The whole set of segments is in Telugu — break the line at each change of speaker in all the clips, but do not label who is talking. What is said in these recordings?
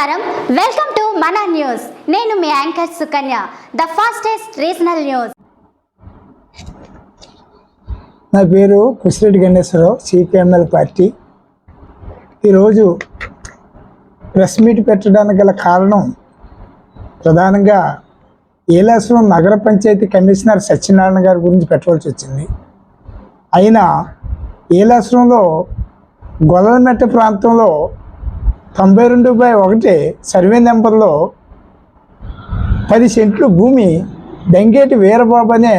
నమస్కారం. వెల్కమ్ టు మన న్యూస్ నేను మీ anchor Sukanya the fastest regional news
నా పేరు కృష్ణరెడ్డి గణేశ్వరరావు సిపిఎంఎల్ పార్టీ. ఈరోజు ప్రెస్ మీట్ పెట్టడానికి గల కారణం ప్రధానంగా ఏలాసురం నగర పంచాయతీ కమిషనర్ సత్యనారాయణ గారి గురించి పెట్టవలసి వచ్చింది. అయినా ఏలాసురంలో గొల్లమెట్ట ప్రాంతంలో తొంభై రెండు బై ఒకటి సర్వే నెంబర్లో పది సెంట్లు భూమి దంగేటి వీరబాబు అనే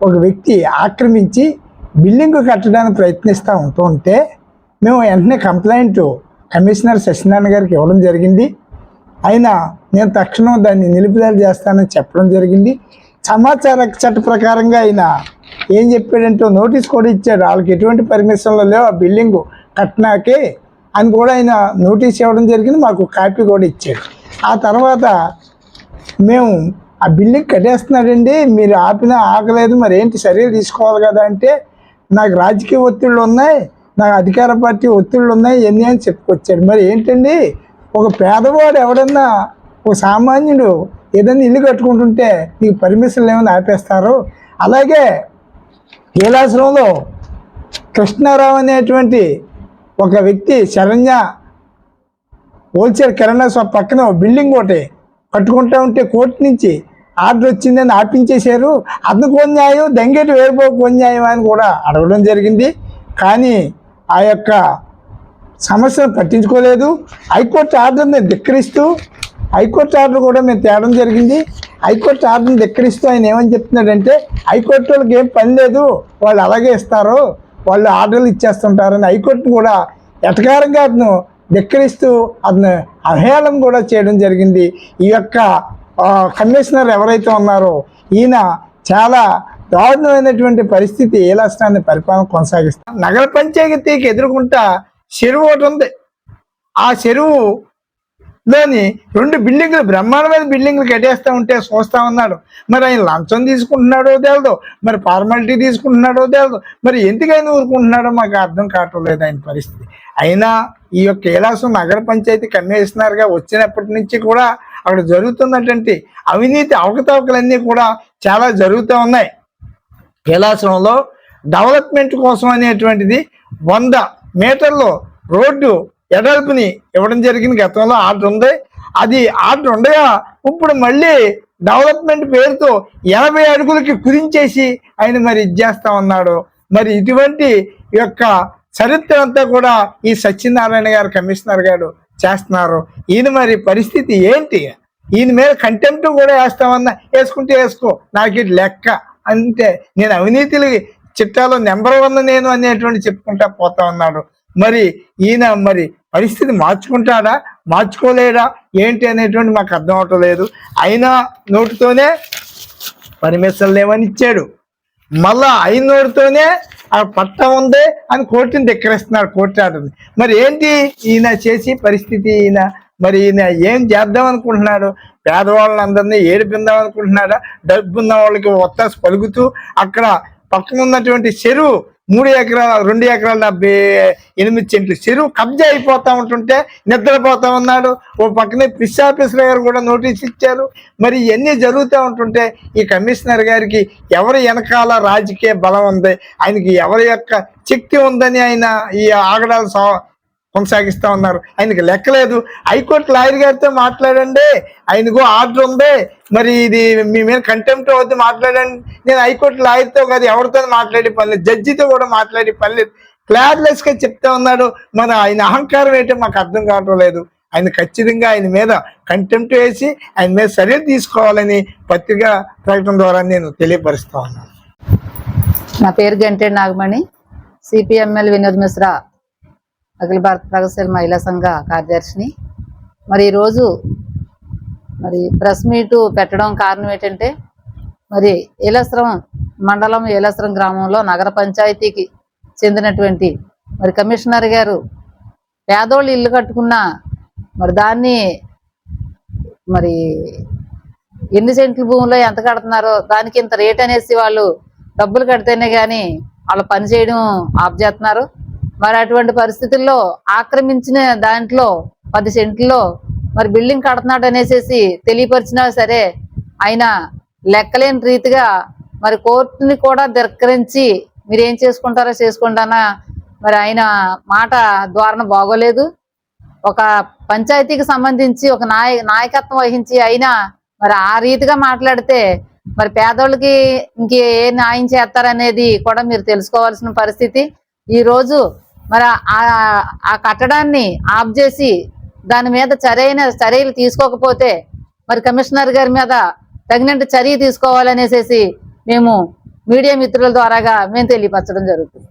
ఒక వ్యక్తి ఆక్రమించి బిల్డింగ్ కట్టడానికి ప్రయత్నిస్తూ ఉంటూ ఉంటే మేము వెంటనే కంప్లైంట్ కమిషనర్ సత్యనారాయణ గారికి ఇవ్వడం జరిగింది. అయినా నేను తక్షణం దాన్ని నిలుపుదల చేస్తానని చెప్పడం జరిగింది. సమాచార చట్ట ప్రకారంగా ఆయన ఏం చెప్పాడంటే నోటీస్ కూడా ఇచ్చాడు. వాళ్ళకి ఎటువంటి పర్మిషన్లు లేవు. ఆ బిల్డింగ్ కట్టినాకే అని కూడా ఆయన నోటీస్ ఇవ్వడం జరిగింది మాకు కాపీ కూడా ఇచ్చాడు ఆ తర్వాత మేము ఆ బిల్డింగ్ కట్టేస్తున్నాడండి మీరు ఆపినా ఆగలేదు మరి ఏంటి చర్యలు తీసుకోవాలి కదా అంటే నాకు రాజకీయ ఒత్తిళ్ళు ఉన్నాయి నాకు అధికార పార్టీ ఒత్తిళ్ళు ఉన్నాయి ఎన్ని అని చెప్పుకొచ్చాడు. మరి ఏంటండి ఒక పేదవాడు ఎవడన్నా ఒక సామాన్యుడు ఏదైనా ఇల్లు కట్టుకుంటుంటే నీకు పర్మిషన్లు ఏమైనా ఆపేస్తారు? అలాగే కైలాసంలో కృష్ణారావు అనేటువంటి ఒక వ్యక్తి శరణ్య హోల్సేల్ కిరాణా షాప్ పక్కన బిల్డింగ్ ఒకటి కట్టుకుంటా ఉంటే కోర్టు నుంచి ఆర్డర్ వచ్చిందని ఆపించేశారు. అందుకు న్యాయం దంగేటి వేరుపోకు న్యాయం అని కూడా అడగడం జరిగింది. కానీ ఆ యొక్క సమస్యను పట్టించుకోలేదు. హైకోర్టు ఆర్డర్ని ధిక్కరిస్తూ హైకోర్టు ఆర్డర్ కూడా మేము తేవడం జరిగింది. హైకోర్టు ఆర్డర్ని ధిక్కరిస్తూ ఆయన ఏమని చెప్తున్నాడంటే హైకోర్టు వాళ్ళకి ఏం పని లేదు వాళ్ళు అలాగే ఇస్తారు. వాళ్ళు ఆర్డర్లు ఇచ్చేస్తుంటారని హైకోర్టును కూడా ఎటకారంగా అతను ధిక్కరిస్తూ అతను అవహేళన కూడా చేయడం జరిగింది. ఈ యొక్క కమిషనర్ ఎవరైతే ఉన్నారో ఈయన చాలా దారుణమైనటువంటి పరిస్థితి ఏ రాష్ట్రాన్ని పరిపాలన కొనసాగిస్తారు నగర పంచాయతీకి ఎదుర్కొంటా చెరువు ఒకటి ఉంది. ఆ చెరువు లోని రెండు బిల్డింగ్లు బ్రహ్మాండమైన బిల్డింగ్లు కట్టేస్తా ఉంటే చూస్తూ ఉన్నాడు. మరి ఆయన లంచం తీసుకుంటున్నాడో తెలదు మరి ఫార్మాలిటీ తీసుకుంటున్నాడో తెలదు మరి ఎందుకైనా ఊరుకుంటున్నాడో మాకు అర్థం కావట్లేదు ఆయన పరిస్థితి. అయినా ఈ యొక్క కైలాసం నగర పంచాయతీ కమిషనర్గా వచ్చినప్పటి నుంచి కూడా అక్కడ జరుగుతున్నటువంటి అవినీతి అవకతవకలన్నీ కూడా చాలా జరుగుతూ ఉన్నాయి. కైలాసంలో డెవలప్మెంట్ కోసం అనేటువంటిది వంద మీటర్లు రోడ్డు ఎడల్పుని ఇవ్వడం జరిగింది. గతంలో ఆర్డర్ ఉంది. అది ఆర్డర్ ఉండగా ఇప్పుడు మళ్ళీ డెవలప్మెంట్ పేరుతో ఎనభై అడుగులకి కుదించేసి ఆయన మరి ఇది చేస్తా ఉన్నాడు. మరి ఇటువంటి యొక్క చరిత్ర అంతా కూడా ఈ సత్యనారాయణ గారు కమిషనర్ గారు చేస్తున్నారు. ఈయన మరి పరిస్థితి ఏంటి? ఈయన మీద కంటెంప్ట్ కూడా వేస్తామన్నా వేసుకుంటే వేసుకో నాకు ఇది లెక్క అంటే నేను అవినీతిని చిట్టాలో నెంబర్ వన్ నేను అనేటువంటి చెప్పుకుంటా పోతా ఉన్నాడు. మరి ఈయన మరి పరిస్థితి మార్చుకుంటాడా? మార్చుకోలేడా? ఏంటి అనేటువంటి మాకు అర్థం అవటం లేదు. అయినా నోటితోనే పర్మిషన్ లేవని ఇచ్చాడు. మళ్ళా అయిన నోటితోనే ఆ పట్టం ఉంది అని కోర్టుని ధిక్కరిస్తున్నాడు కోర్టు ఆర్డర్ని. మరి ఏంటి ఈయన చేసి పరిస్థితి ఈయన? మరి ఈయన ఏం చేద్దాం అనుకుంటున్నాడు? పేదవాళ్ళందరినీ ఏడిపిందాం అనుకుంటున్నాడా? డబ్బు ఉన్న వాళ్ళకి ఒత్తాసు పలుకుతూ అక్కడ పక్కన ఉన్నటువంటి చెరువు మూడు ఎకరాల రెండు ఎకరాల డెబ్బై ఎనిమిది సెంట్లు చెరువు కబ్జా అయిపోతా ఉంటుంటే నిద్రపోతా ఉన్నాడు. ఓ పక్కనే ఫిష్ ఆఫీసర్ గారు కూడా నోటీస్ ఇచ్చారు. మరి ఇవన్నీ జరుగుతూ ఉంటుంటే ఈ కమిషనర్ గారికి ఎవరి వెనకాల రాజకీయ బలం ఉంది? ఆయనకి ఎవరి యొక్క శక్తి ఉందని ఆయన ఈ ఆగడాలు కొనసాగిస్తా ఉన్నారు. ఆయనకి లెక్కలేదు హైకోర్టు లాయర్ గారితో మాట్లాడండి. ఆయనకు ఆర్డర్ ఉంది. మరి ఇది మీ మీద కంటెంప్ట్ అవుతుంది మాట్లాడండి. నేను హైకోర్టు లాయర్తో కాదు ఎవరితో మాట్లాడే పని జడ్జితో కూడా మాట్లాడే పని లేదు. క్లార్లెస్గా చెప్తా ఉన్నాడు. మన ఆయన అహంకారం ఏంటో మాకు అర్థం కావటం లేదు. ఆయన ఖచ్చితంగా ఆయన మీద కంటెంప్ట్ వేసి ఆయన మీద చర్యలు తీసుకోవాలని పత్రికా ప్రకటన ద్వారా నేను తెలియపరుస్తా ఉన్నాను.
నా పేరు గంటే నాగమణి. సిపిఎంఎల్ వినోద్ మిశ్రా. అఖిల భారత ప్రగతిశీల మహిళా సంఘ కార్యదర్శిని. మరి ఈరోజు మరి ప్రెస్ మీటు పెట్టడం కారణం ఏంటంటే మరి ఏలస్రం మండలం ఏలస్రం గ్రామంలో నగర పంచాయతీకి చెందినటువంటి మరి కమిషనర్ గారు పేదోళ్ళు ఇల్లు కట్టుకున్న మరి దాన్ని మరి ఎన్ని సెంట్ల భూమిలో ఎంత కడుతున్నారో దానికి ఇంత రేట్ అనేసి వాళ్ళు డబ్బులు కడితేనే కానీ వాళ్ళు పని చేయడం ఆఫ్ చేస్తున్నారు మరి అటువంటి పరిస్థితుల్లో ఆక్రమించిన దాంట్లో పది సెంట్లో మరి బిల్డింగ్ కడుతున్నాడు అనేసి తెలియపరిచినా సరే ఆయన లెక్కలేని రీతిగా మరి కోర్టుని కూడా ధిక్కరించి మీరు ఏం చేసుకుంటారో చేసుకుంటానా మరి ఆయన మాట ధోరణ బాగోలేదు. ఒక పంచాయతీకి సంబంధించి ఒక నాయ నాయకత్వం వహించి అయినా మరి ఆ రీతిగా మాట్లాడితే మరి పేదోళ్ళకి ఇంకే ఏ న్యాయం చేస్తారనేది కూడా మీరు తెలుసుకోవాల్సిన పరిస్థితి. ఈ రోజు మరి ఆ ఆ కట్టడాన్ని ఆఫ్ చేసి దాని మీద సరైన చర్యలు తీసుకోకపోతే మరి కమిషనర్ గారి మీద తగినట్టు చర్య తీసుకోవాలనేసేసి మేము మీడియా మిత్రుల ద్వారాగా మేము తెలియపరచడం జరుగుతుంది.